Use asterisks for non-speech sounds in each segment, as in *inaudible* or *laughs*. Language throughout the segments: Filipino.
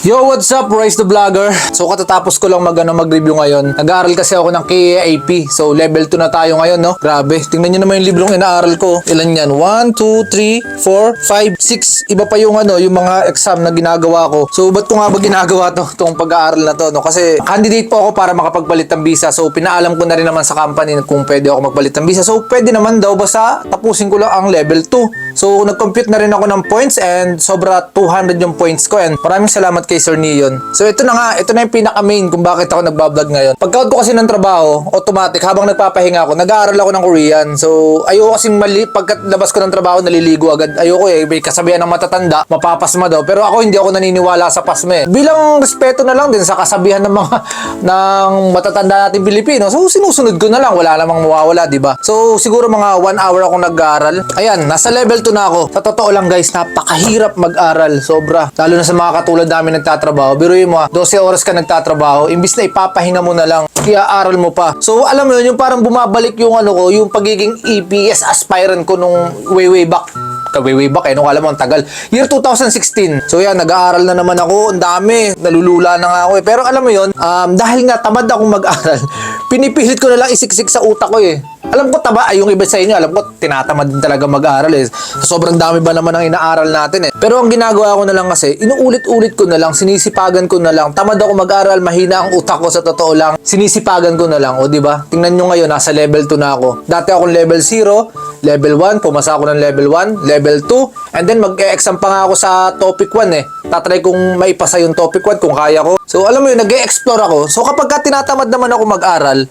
Yo, what's up? Royce the Vlogger. So, katatapos ko lang mag, ano, mag-review ngayon. Nag-aaral kasi ako ng KAP. So, level 2 na tayo ngayon, no? Grabe. Tingnan nyo naman yung librong inaaral ko. Ilan yan? 1, 2, 3, 4, 5, 6. Iba pa yung, ano, yung mga exam na ginagawa ko. So, ba't ko nga ba ginagawa to? Itong pag-aaral na to, no? Kasi, candidate po ako para makapagpalit ng visa. So, pinaalam ko na rin naman sa company kung pwede ako magpalit ng visa. So, pwede naman daw basta tapusin ko lang ang level 2. So, nag-compute na rin ako ng points and sobra 200 yung points ko. And maraming salamat kay Sir Neon. So, ito na nga. Ito na yung pinaka-main kung bakit ako nagbablog ngayon. Pagka ko kasi ng trabaho, automatic, habang nagpapahinga ako, nag-aaral ako ng Korean. So, ayoko kasing mali, pagkat labas ko ng trabaho, naliligo agad. Ayoko eh, may kasabihan ng matatanda, mapapasma daw. Pero ako, hindi ako naniniwala sa pasma eh. Bilang respeto na lang din sa kasabihan ng mga, *laughs* ng matatanda natin Pilipino. So, sinusunod ko na lang. Wala namang mawawala, di ba? So, siguro mga 1 hour ako nag-aaral. Ayan, nasa level 2 na ako. Sa totoo lang guys, napakahirap mag-aral. Sobra. Lalo na sa mga katulad namin nagtatrabaho. Biruin mo ah, 12 oras ka nagtatrabaho. Imbis na ipapahinga mo na lang, i-aaral mo pa. So, alam mo yun, yung parang bumabalik yung ano ko, yung pagiging EPS aspirant ko nung way way back way way back eh, nung alam mo, ang tagal. Year 2016. So yan, nag-aaral na naman ako, ang dami, nalulula na nga ako eh. Pero alam mo yon um, dahil nga tamad akong mag-aral, *laughs* pinipilit ko na lang isiksik sa utak ko eh. Alam ko taba, ay yung iba sa inyo, alam ko tinatamad din talaga mag-aral eh. Sobrang dami ba naman ang inaaral natin eh. Pero ang ginagawa ko na lang kasi, inuulit-ulit ko na lang, sinisipagan ko na lang. Tamad ako mag-aral, mahina ang utak ko sa totoo lang. Sinisipagan ko na lang, o di ba? Tingnan nyo ngayon, nasa level 2 na ako. Dati akong level 0, level 1, pumasa ako ng level 1, level 2, and then mag-e-exam pa nga ako sa topic 1 eh. Tatry kong maipasa yung topic 1 kung kaya ko. So alam mo yun, nag-e-explore ako. So kapag ka tinatamad naman ako mag-aral,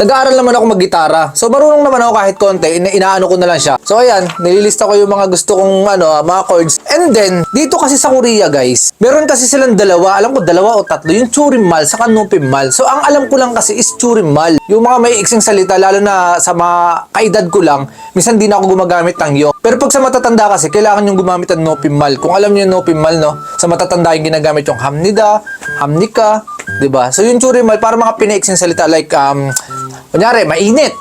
Nag-aaral naman ako mag-gitara. So marunong naman ako kahit konti, ina inaano ko na lang siya. So ayan, nililista ko yung mga gusto kong ano, mga chords. And then, dito kasi sa Korea, guys, meron kasi silang dalawa, alam ko dalawa o tatlo, yung Churimmal sa Nupimmal. So ang alam ko lang kasi is Churimmal. Yung mga may iksing salita lalo na sa mga kaedad ko lang, minsan di na ako gumagamit ng yo. Pero pag sa matatanda kasi, kailangan yung gumamit ng Nupimmal. Kung alam niyo yung Nupimmal, no, sa matatanda yung ginagamit yung Hamnida, Hamnika, 'di ba? So yung Churimal para mga pinaiksing salita like um kunyari mainit.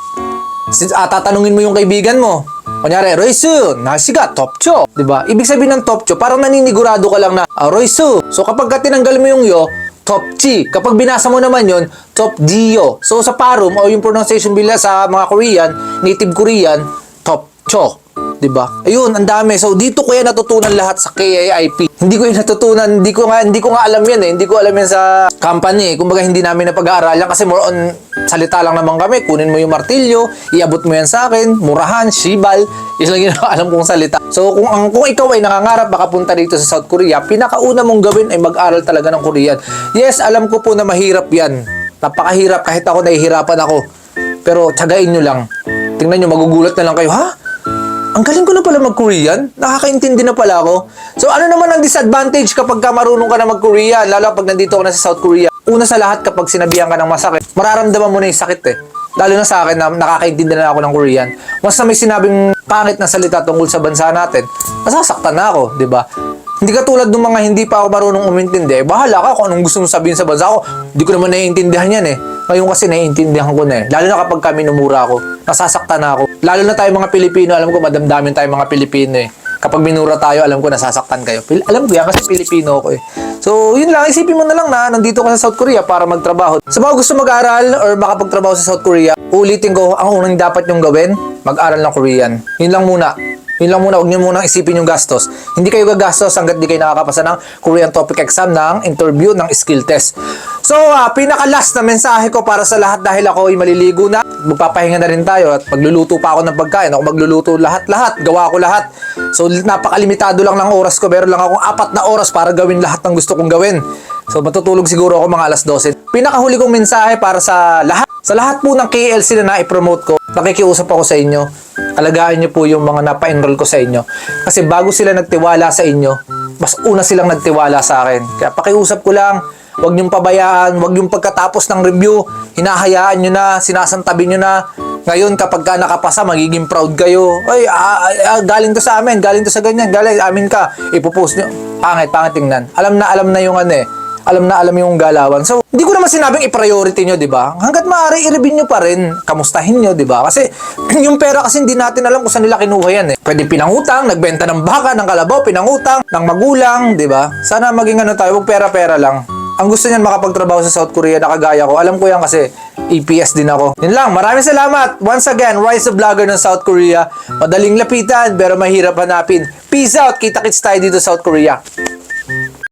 Si, ah, tatanungin mo yung kaibigan mo. Kunyari, Roysu, nasiga, topcho. ba? Ibig sabihin ng topcho, parang naninigurado ka lang na, ah, Roysu. So kapag ka tinanggal mo yung yo, topchi. Kapag binasa mo naman yon, topjiyo. So sa parum o yung pronunciation bila sa mga Korean, native Korean, topcho. 'di ba? Ayun, ang dami. So dito ko yan natutunan lahat sa KAIP. Hindi ko yan natutunan, hindi ko nga hindi ko nga alam yan eh. Hindi ko alam yan sa company. Kumbaga hindi namin napag-aaralan kasi more on salita lang naman kami. Kunin mo yung martilyo, iabot mo yan sa akin, murahan, shibal. Yun lang yung *laughs* alam kong salita. So kung ang kung ikaw ay nangangarap makapunta dito sa South Korea, pinakauna mong gawin ay mag-aral talaga ng Korean. Yes, alam ko po na mahirap yan. Napakahirap kahit ako nahihirapan ako. Pero tiyagain nyo lang. Tingnan nyo, magugulat na lang kayo, ha? Ang galing ko na pala mag-Korean. Nakakaintindi na pala ako. So ano naman ang disadvantage kapag ka marunong ka na mag-Korean, lalo pag nandito ka na sa South Korea? Una sa lahat kapag sinabihan ka ng masakit, mararamdaman mo na yung sakit eh. Lalo na sa akin na nakakaintindi na ako ng Korean. Once na may sinabing pangit na salita tungkol sa bansa natin, nasasaktan na ako, di ba? Hindi ka tulad ng mga hindi pa ako marunong umintindi. Eh, bahala ka kung anong gusto mong sabihin sa bansa ko. Hindi ko naman naiintindihan yan eh. Ngayon kasi naiintindihan ko na eh. Lalo na kapag kami numura ako, nasasaktan na ako. Lalo na tayo mga Pilipino, alam ko madamdamin tayo mga Pilipino eh. Kapag minura tayo, alam ko nasasaktan kayo. Alam ko yan kasi Pilipino ako eh. So, yun lang. Isipin mo na lang na nandito ka sa South Korea para magtrabaho. Sa mga gusto mag-aral or makapagtrabaho sa South Korea, ulitin ko, ang unang dapat nyong gawin, mag-aral ng Korean. Yun lang muna. Yun lang muna, huwag niyo muna isipin yung gastos. Hindi kayo gagastos hanggat di kayo nakakapasa ng Korean Topic Exam ng interview ng skill test. So, ah, pinaka-last na mensahe ko para sa lahat dahil ako ay maliligo na. Magpapahinga na rin tayo at magluluto pa ako ng pagkain. Ako magluluto lahat-lahat. Gawa ko lahat. So, napakalimitado lang ng oras ko. Meron lang akong apat na oras para gawin lahat ng gusto kong gawin. So, matutulog siguro ako mga alas 12. Pinakahuli kong mensahe para sa lahat. Sa lahat po ng KLC na na-promote ko, nakikiusap ako sa inyo. Alagaan niyo po yung mga napa-enroll ko sa inyo. Kasi bago sila nagtiwala sa inyo, mas una silang nagtiwala sa akin. Kaya pakiusap ko lang, huwag niyong pabayaan, huwag yung pagkatapos ng review, hinahayaan niyo na, sinasantabi niyo na. Ngayon, kapag ka nakapasa, magiging proud kayo. Ay, ah, ah, ah, galing to sa amin, galing to sa ganyan, galing amin ka. Ipopost niyo. Pangit, pangit tingnan. Alam na, alam na yung ano eh. Alam na alam yung galawan. So, hindi ko naman sinabing i-priority nyo, di ba? Hanggat maaari, i-review nyo pa rin. Kamustahin nyo, di ba? Kasi *clears throat* yung pera kasi hindi natin alam kung saan nila kinuha yan eh. Pwede pinangutang, nagbenta ng baka, ng kalabaw, pinangutang, ng magulang, di ba? Sana maging ano tayo, pera-pera lang. Ang gusto niyan makapagtrabaho sa South Korea na kagaya ko. Alam ko yan kasi EPS din ako. Yun lang. Maraming salamat. Once again, Rise of Vlogger ng South Korea. Madaling lapitan pero mahirap hanapin. Peace out. Kita-kits tayo dito South Korea.